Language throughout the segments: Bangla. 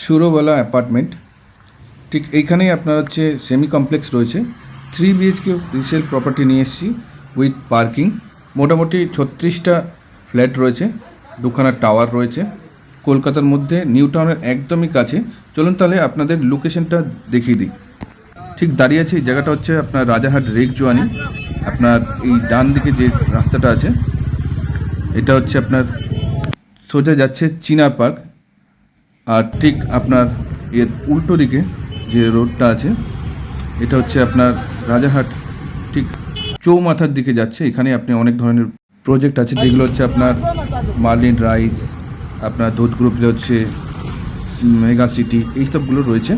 সুরবালা অ্যাপার্টমেন্ট। ঠিক এইখানেই আপনার হচ্ছে সেমি কমপ্লেক্স রয়েছে থ্রি বিএইচকে রিসেল প্রপার্টি নিয়ে এসেছি উইথ পার্কিং মোটামুটি ছত্রিশটা ফ্ল্যাট রয়েছে, দুখানা টাওয়ার রয়েছে। কলকাতার মধ্যে নিউ টাউনের একদমই কাছে। চলুন তাহলে আপনাদের লোকেশনটা দেখিয়ে দিই। ঠিক দাঁড়িয়ে আছে, এই জায়গাটা হচ্ছে আপনার রাজাহাট রেক জোয়ানি। আপনার এই ডান দিকে যে রাস্তাটা আছে, এটা হচ্ছে আপনার সোজা যাচ্ছে চিনার পার্ক। আর ঠিক আপনার এর উল্টো দিকে যে রোডটা আছে, এটা হচ্ছে আপনার রাজারহাট, ঠিক চৌমাথার দিকে যাচ্ছে। এখানে আপনি অনেক ধরনের প্রজেক্ট আছে, যেগুলো হচ্ছে আপনার মার্লিন রাইস, আপনার দুধ গ্রুপ হচ্ছে মেগা সিটি, এই সবগুলো রয়েছে।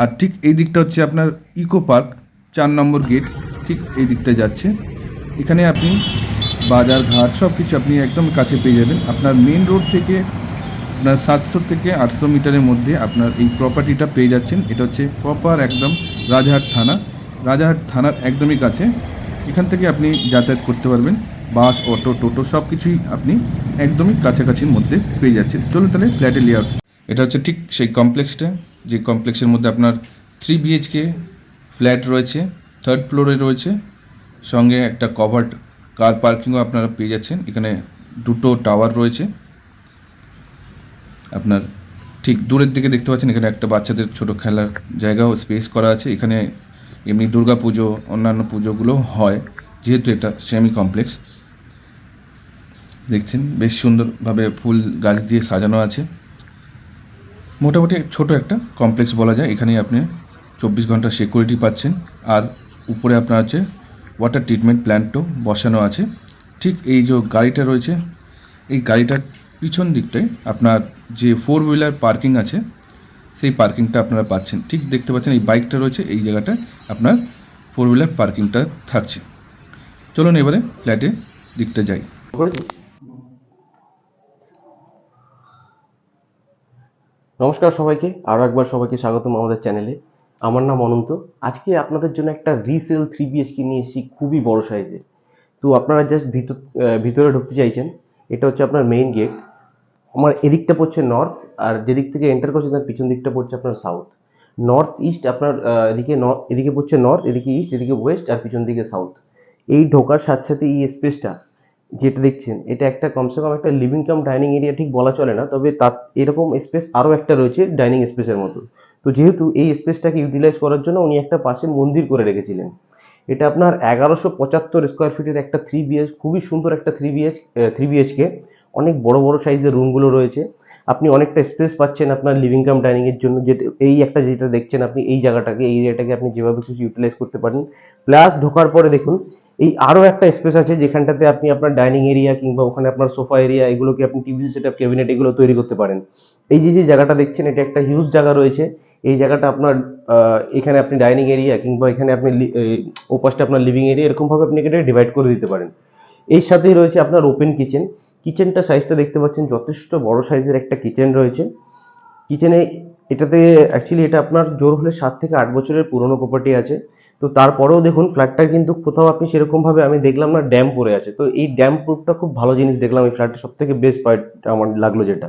আর ঠিক এই দিকটা হচ্ছে আপনার ইকো পার্ক, চার নম্বর গেট, ঠিক এই দিকটা যাচ্ছে। এখানে আপনি বাজার ঘাট সব কিছু আপনি একদম কাছে পেয়ে যাবেন। আপনার মেন রোড থেকে আপনার সাতশো থেকে আটশো মিটারের মধ্যে আপনার এই প্রপার্টিটা পেয়ে যাচ্ছেন। এটা হচ্ছে প্রপার একদম রাজারহাট থানা। রাজারহাট থানার একদমই কাছে। এখান থেকে আপনি যাতায়াত করতে পারবেন। বাস, অটো, টোটো সব কিছুই আপনি একদমই কাছাকাছির মধ্যে পেয়ে যাচ্ছেন। চলুন তাহলে ফ্ল্যাটের লেআউট এটা হচ্ছে ঠিক সেই কমপ্লেক্সটা যে কমপ্লেক্সের মধ্যে আপনার থ্রি বিএইচকে ফ্ল্যাট রয়েছে থার্ড ফ্লোরে রয়েছে। সঙ্গে একটা কভার্ড কার পার্কিংও আপনারা পেয়ে যাচ্ছেন। এখানে দুটো টাওয়ার রয়েছে। আপনার ঠিক দূরের দিকে দেখতে পাচ্ছেন, এখানে একটা বাচ্চাদের ছোট খেলার জায়গাও স্পেস করা আছে। এখানে এমনি দুর্গা পুজো, অন্যান্য পুজোগুলো হয়, যেহেতু এটা সেমি কমপ্লেক্স দেখছেন, বেশ সুন্দরভাবে ফুল গাছ দিয়ে সাজানো আছে। মোটামুটি ছোট একটা কমপ্লেক্স বলা যায়। এখানে আপনি চব্বিশ ঘণ্টা সিকিউরিটি পাচ্ছেন। আর উপরে আপনার আছে ওয়াটার ট্রিটমেন্ট প্ল্যান্টও বসানো আছে। ঠিক এই যে গাড়িটা রয়েছে, এই গাড়িটার পিছন দিকটায় আপনার যে ফোর হুইলার পার্কিং আছে, সেই পার্কিংটা আপনারা পাচ্ছেন। ঠিক দেখতে পাচ্ছেন এই বাইকটা রয়েছে, এই জায়গাটায় আপনার ফোর হুইলার পার্কিংটা থাকছে। চলুন এবারে ফ্ল্যাটে দিকটা যাই। নমস্কার সবাইকে আরও একবার সবাইকে স্বাগতম আমাদের চ্যানেলে। আমার নাম অনন্ত। আজকে আপনাদের জন্য একটা রিসেল থ্রি বিএচকে নিয়ে এসেছি, খুবই বড় সাইজের তো আপনারা জাস্ট ভিতর ভিতরে ঢুকতে চাইছেন এটা হচ্ছে আপনার মেইন গেট আমার এদিকটা পড়ছে নর্থ আর যেদিক থেকে এন্টার করছে তার পিছন দিকটা পড়ছে আপনার সাউথ নর্থ ইস্ট আপনার এদিকে এদিকে পড়ছে নর্থ এদিকে ইস্ট এদিকে ওয়েস্ট আর পিছন দিকে সাউথ এই ঢোকার সাথে সাথে এই স্পেসটা যেটা দেখছেন, এটা একটা কমসে কম একটা লিভিং কাম ডাইনিং এরিয়া ঠিক বলা চলে না, তবে তার, এরকম স্পেস আরও একটা রয়েছে ডাইনিং স্পেসের মতো। তো যেহেতু এই স্পেসটাকে ইউটিলাইজ করার জন্য উনি একটা পাশে মন্দির করে রেখেছিলেন। এটা আপনার এগারোশো পঁচাত্তর স্কোয়ার ফিটের একটা থ্রি বিএচ খুবই সুন্দর একটা থ্রি বিএচ থ্রি বিএচকে অনেক বড় বড় সাইজের রুমগুলো রয়েছে। আপনি অনেকটা স্পেস পাচ্ছেন আপনার লিভিং কাম ডাইনিং এর জন্য। যেটা, এই একটা যেটা দেখছেন আপনি, এই জায়গাটাকে, এই এরিয়াটাকে আপনি যেভাবে খুশি ইউটিলাইজ করতে পারেন। প্লাস ঢোকার পরে দেখুন, এই আরও একটা স্পেস আছে যেখানটাতে আপনি আপনার ডাইনিং এরিয়া কিংবা ওখানে আপনার সোফা এরিয়া এগুলোকে আপনি টিভি সেট আপ ক্যাবিনেট এগুলো তৈরি করতে পারেন। এই যে যে জায়গাটা দেখছেন, এটা একটা হিউজ জায়গা রয়েছে। এই জায়গাটা আপনার এখানে আপনি ডাইনিং এরিয়া কিংবা এখানে আপনি ওপাশটা আপনার লিভিং এরিয়া এরকমভাবে আপনি এটা ডিভাইড করে দিতে পারেন। এর সাথেই রয়েছে আপনার ওপেন কিচেন কিচেনটা সাইজটা দেখতে পাচ্ছেন, যথেষ্ট বড় সাইজের একটা কিচেন রয়েছে। কিচেনে এটাতে অ্যাকচুয়ালি এটা আপনার জোর হলে সাত থেকে আট বছরের পুরনো প্রপার্টি আছে। তো তারপরেও দেখুন ফ্ল্যাটটা কিন্তু কোথাও আপনি সেরকমভাবে আমি দেখলাম না ড্যাম পড়ে আছে। তো এই ড্যাম প্রুফটা খুব ভালো জিনিস দেখলাম, এই ফ্ল্যাটের সব থেকে বেস্ট পয়েন্ট আমার লাগল যেটা।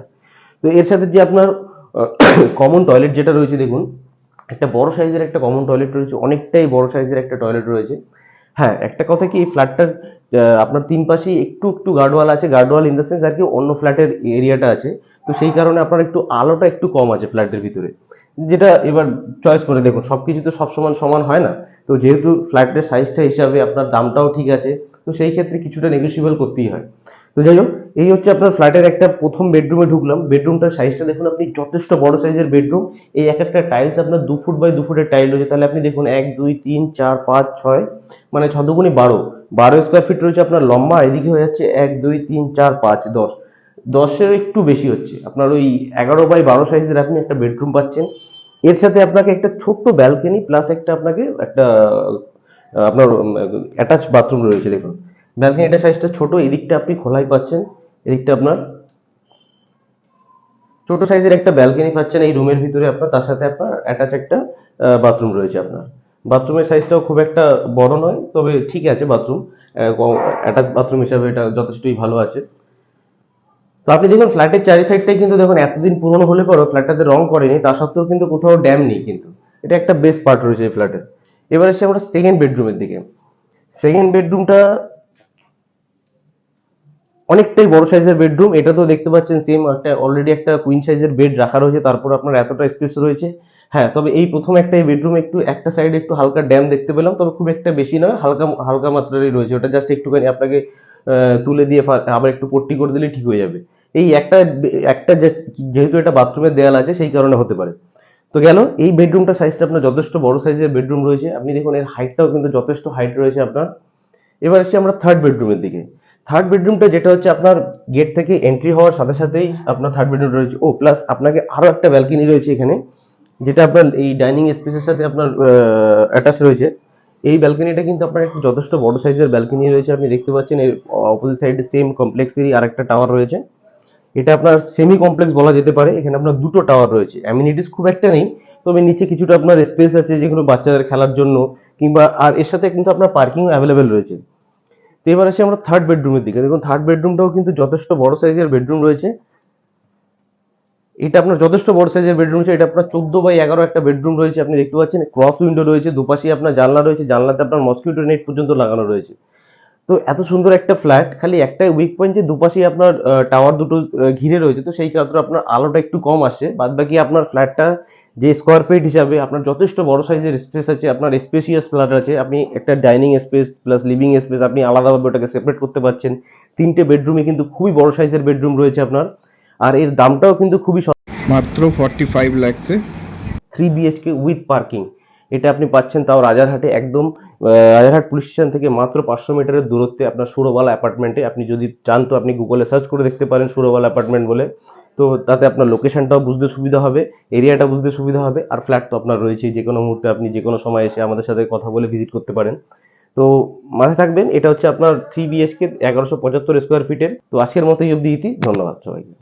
তো এর সাথে যে আপনার কমন টয়লেট যেটা রয়েছে, দেখুন, একটা বড় সাইজের একটা কমন টয়লেট রয়েছে, অনেকটাই বড় সাইজের একটা টয়লেট রয়েছে। হ্যাঁ একটা কথা কি, এই ফ্ল্যাটটার আপনার তিন পাশেই একটু একটু গার্ডওয়াল আছে guard wall in the sense আর কি অন্য ফ্ল্যাটের এরিয়াটা আছে। তো সেই কারণে আপনার একটু আলোটা একটু কম আছে ফ্ল্যাটের ভিতরে। যেটা এবার চয়েস করে, দেখুন সব কিছু তো সব সমান সমান হয় না। তো যেহেতু ফ্ল্যাটের সাইজটা হিসাবে আপনার দামটাও ঠিক আছে, তো সেই ক্ষেত্রে কিছুটা নেগোসিয়েবল করতেই হয়। তো যাই হোক, এই হচ্ছে আপনার ফ্ল্যাটের একটা প্রথম বেডরুমে ঢুকলাম। বেডরুমটার সাইজটা দেখুন আপনি, যথেষ্ট বড় সাইজের বেডরুম এই এক একটা টাইলস আপনার দু ফুট বাই দু ফুটের টাইল রয়েছে। তাহলে আপনি দেখুন, এক, দুই, তিন, চার, পাঁচ, ছয় মানে ছ দুগুণি বারো। বারো স্কোয়ার ফিট রয়েছে আপনার লম্বা, এদিকে হয়ে যাচ্ছে এক, দুই, তিন, চার, পাঁচ, দশ। দশের একটু বেশি হচ্ছে। আপনার ওই এগারো বাই বারো সাইজের আপনি একটা বেডরুম পাচ্ছেন। এর সাথে আপনাকে একটা ছোট্ট ব্যালকনি প্লাস একটা আপনাকে একটা আপনার অ্যাটাচ বাথরুম রয়েছে, দেখুন। ব্যালকনিটা সাইজটা ছোট, এদিকটা আপনি খোলাই পাচ্ছেন, এদিকটা আপনার ছোট সাইজের একটা ব্যালকনি পাচ্ছেন এই রুমের ভিতরে আপনার, তার সাথে আপনার অ্যাটাচ একটা বাথরুম রয়েছে আপনার। বাথরুমের সাইজটাও খুব একটা বড় নয়, তবে ঠিক আছে বাথরুম অ্যাটাচ বাথরুম হিসাবে এটা যথেষ্টই ভালো আছে। তো আপনি দেখুন ফ্ল্যাটের চারি সাইডটাই কিন্তু দেখুন এতদিন পুরনো হলে পরও ফ্ল্যাটটাতে রং করেনি তা সত্ত্বেও কিন্তু কোথাও ড্যাম নেই কিন্তু। এটা একটা বেস্ট পার্ট রয়েছে এই ফ্ল্যাটের এবার এসে আমরা সেকেন্ড বেডরুমের দিকে। সেকেন্ড বেডরুমটা অনেকটাই বড় সাইজের বেডরুম, এটা তো দেখতে পাচ্ছেন সেম একটা অলরেডি একটা কুইন সাইজের বেড রাখা রয়েছে, তারপর আপনার এতটা স্পেস রয়েছে। হ্যাঁ তবে এই প্রথম একটা এই বেডরুমে, একটু একটা সাইডে একটু হালকা ড্যাম দেখতে পেলাম, তবে খুব একটা বেশি নয়, হালকা হালকা মাত্রারই রয়েছে। ওটা জাস্ট একটুখানি আপনাকে তুলে দিয়ে আবার একটু পট্টি করে দিলে ঠিক হয়ে যাবে। এই একটা একটা যেহেতু এটা বাথরুমের দেয়াল আছে, সেই কারণে হতে পারে। তো গেল, এই বেডরুমটা সাইজটা আপনার যথেষ্ট বড় সাইজের বেডরুম রয়েছে। আপনি দেখুন, এর হাইটটাও কিন্তু যথেষ্ট হাইট রয়েছে আপনার। এবার আসছি আমরা থার্ড বেডরুমের দিকে। থার্ড বেডরুমটা যেটা হচ্ছে আপনার গেট থেকে এন্ট্রি হওয়ার সাথে সাথেই আপনার থার্ড বেডরুম রয়েছে। ও প্লাস আপনাকে আরও একটা ব্যালকনি রয়েছে এখানে, যেটা আপনার এই ডাইনিং স্পেসের সাথে আপনার অ্যাটাচ রয়েছে। এই ব্যালকনিটা কিন্তু আপনার একটা যথেষ্ট বড় সাইজের ব্যালকনি রয়েছে, আপনি দেখতে পাচ্ছেন এর অপোজিট সাইডে সেম কমপ্লেক্সেরই আরেকটা টাওয়ার রয়েছে। এটা আপনার সেমি কমপ্লেক্স বলা যেতে পারে, এখানে আপনার দুটো টাওয়ার রয়েছে। অ্যামিনিটিস খুব একটা নেই, তবে নিচে কিছুটা আপনার স্পেস আছে যেগুলো বাচ্চাদের খেলার জন্য, কিংবা আর এর সাথে কিন্তু আপনার পার্কিং অ্যাভেলেবেল রয়েছে। তো এবার আসি আমরা থার্ড বেডরুমের দিকে। দেখুন থার্ড বেডরুমটাও কিন্তু যথেষ্ট বড় সাইজের বেডরুম রয়েছে। এটা আপনার যথেষ্ট বড় সাইজের বেডরুম রয়েছে। এটা আপনার চোদ্দ বাই এগারো একটা বেডরুম রয়েছে, আপনি দেখতে পাচ্ছেন। ক্রস উইন্ডো রয়েছে দুপাশে আপনার জানলা রয়েছে। জানলাতে আপনার মসকিউটো নেট পর্যন্ত লাগানো রয়েছে। তো এত সুন্দর একটা ফ্ল্যাট খালি একটা উইক পয়েন্ট যে দুপাশে আপনার টাওয়ার দুটো ঘিরে রয়েছে। তো সেই কারণে আপনার আলোটা একটু কম আসছে। বাদ বাকি আপনার ফ্ল্যাটটা যে স্কোয়ার ফিট হিসাবে আপনার যথেষ্ট বড় সাইজের স্পেস আছে আপনার স্পেসিয়াস ফ্ল্যাট আছে আপনি একটা dining space plus living space আপনি আলাদাভাবে ওটাকে সেপারেট করতে পারছেন। তিনটে বেডরুমে কিন্তু খুবই বড় সাইজের বেডরুম রয়েছে আপনার। আর এর দামটাও কিন্তু খুবই মাত্র ফর্টি ফাইভ ল্যাক্সে থ্রি বিএইচকে উইথ পার্কিং এটা আপনি পাচ্ছেন তাও রাজারহাটে একদম রাজারহাট পুলিশ স্টেশন থেকে মাত্র পাঁচশো মিটারের দূরত্বে আপনার সুরবালা অ্যাপার্টমেন্টে আপনি যদি চান তো আপনি গুগলে সার্চ করে দেখতে পারেন সুরবালা অ্যাপার্টমেন্ট বলে। তো তাতে আপনার লোকেশনটাও বুঝতে সুবিধা হবে এরিয়াটা বুঝতে সুবিধা হবে, আর ফ্ল্যাট তো আপনার রয়েছেই, যে কোনো মুহূর্তে আপনি যে কোনো সময় এসে আমাদের সাথে কথা বলে ভিজিট করতে পারেন। তো মাথায় থাকবেন, এটা হচ্ছে আপনার থ্রি বিএসকে এগারোশো পঁচাত্তর স্কোয়ার ফিটের তো আজকের মতোই অব্দি ইতি, ধন্যবাদ সবাইকে।